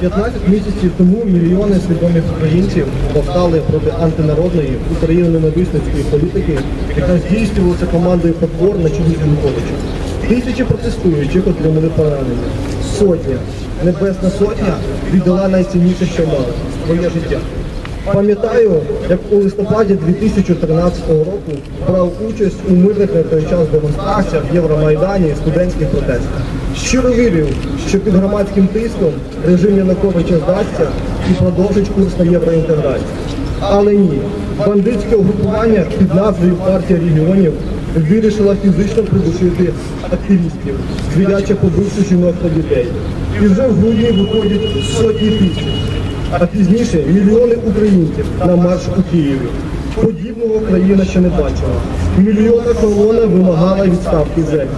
15 місяців тому мільйони свідомих українців повстали проти антинародної україно-ненависницької політики, яка здійснювалася командою потвор на чолі Януковича. Тисячі протестуючих отримали поранення. Сотня, небесна сотня віддала найцінніше, що мала своє життя. Пам'ятаю, як у листопаді 2013 року брав участь у мирних на той час демонстраціях в Євромайдані студентських протестах. Щиро вірив, що під громадським тиском режим Януковича здасться і продовжить курс на євроінтеграцію. Але ні, бандитське угрупування під назвою партія регіонів вирішила фізично придушити активістів, звіряче побивши жінок та дітей. І вже в грудні виходять сотні тисяч а пізніше мільйони українців на марш у Києві. Подібного країна ще не бачила. Мільйонна колона вимагала відставки зеків.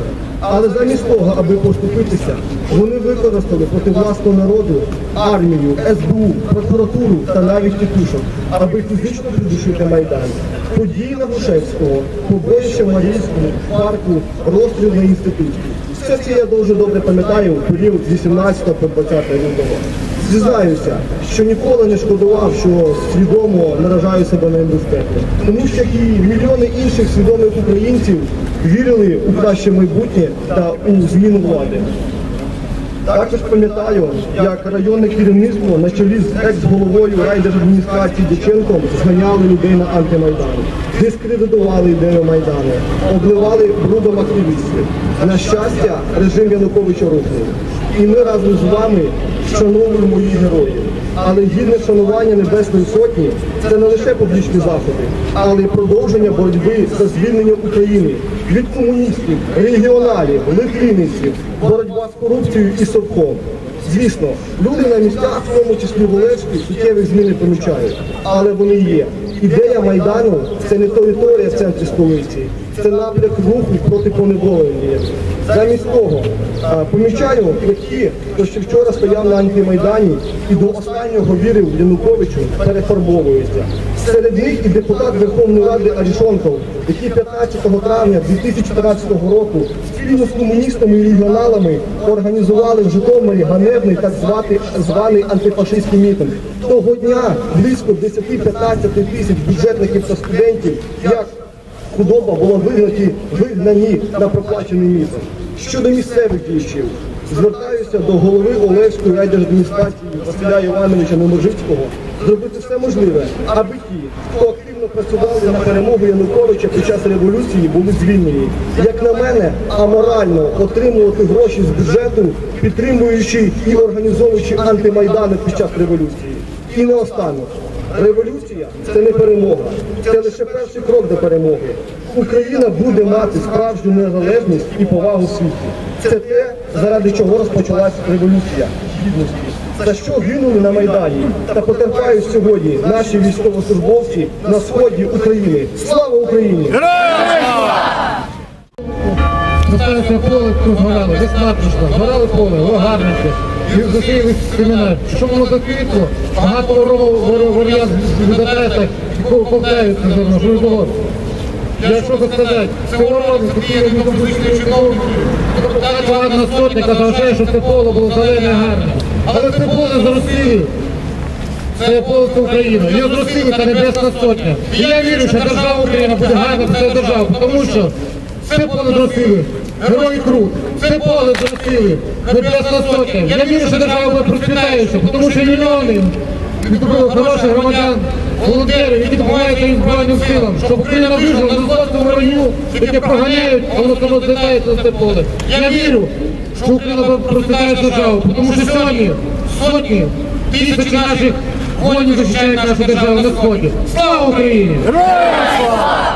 Але замість того, аби поступитися, вони використали проти власного народу армію, СБУ, прокуратуру та навіть тітушок, аби фізично придушити Майдан. Події на Грушевського, побоїще Марійському, парку, розстріл на інституті. Все це я дуже добре пам'ятаю в період з 18 по 20 лютого. Зізнаюся, що ніколи не шкодував, що свідомо наражаю себе на небезпеку. Тому що і мільйони інших свідомих українців вірили у краще майбутнє та у зміну влади. Також пам'ятаю, як районне керівництво на чолі з екс-головою райдержадміністрації Дяченком зганяли людей на антимайдан, дискредитували ідею Майдану, обливали брудом активістів. На щастя, режим Януковича рухнув. І ми разом з вами вшановуємо моїх героїв. Але гідне шанування Небесної Сотні це не лише публічні заходи, але й продовження боротьби за звільнення України від комуністів, регіоналів, литвинівців, боротьба з корупцією і совком. Звісно, люди на місцях, в тому числі в Олешці, суттєвих змін не помічають, але вони є. Ідея Майдану це не територія в центрі столиці, це напрямок руху проти поневолення. Замість того помічаю, ті, хто ще вчора стояв на антимайдані і до останнього вірив Януковичу, перефарбовується. Серед них і депутат Верховної Ради Арішонков, який 15 травня 2014 року спільно з комуністами і регіоналами організували в Житомирі ганебний так звати, званий антифашистський мітинг. Того дня близько 10-15 тисяч бюджетників та студентів, як худоба була вигнані, вигнані на проплачений мітинг. Щодо місцевих діячів, звертаюся до голови Олевської райдержадміністрації Василя Івановича Неможицького зробити все можливе, аби ті, хто активно працювали на перемогу Януковича під час революції, були звільнені. Як на мене, аморально отримувати гроші з бюджету, підтримуючи і організовуючи антимайдани під час революції. І наостанок. Революція це не перемога, це лише перший крок до перемоги. Україна буде мати справжню незалежність і повагу світу. Це те, заради чого розпочалась революція гідності. За що гинули на Майдані та потерпають сьогодні наші військовослужбовці на сході України. Слава Україні! Заставився поле тут згорало, безплатно, згорало поле, огарники. І засіяли семена. Що воно заквітло, багато варіант видатається, ковтають, напевно, що було. Я що би сказати, сковороди, такі музичні чиновники, Ладна Сотника завжди, щоб це поле було зелене гарне. Але це поле зростили. Це поле це Україна. Його зростили, це небесна сотня. І я вірю, що держава Україна буде гарна, це держава, тому що це поле зростили. Герої Крут, це поле зростили. Небесна сотня. Я вірю, що держава буде процвітаюча, тому що мільйони відкрили хороших громадян, волонтерів, які допомагають своїм збройним силам, щоб Україна вижила на злотому війну, яке проганяють, а воно само злітається на це поле. Я вірю, що Україна процвітає державу, тому що сьогодні сотні тисячі наших воїнів захищають нашу державу на сході. Слава Україні! Героям слава!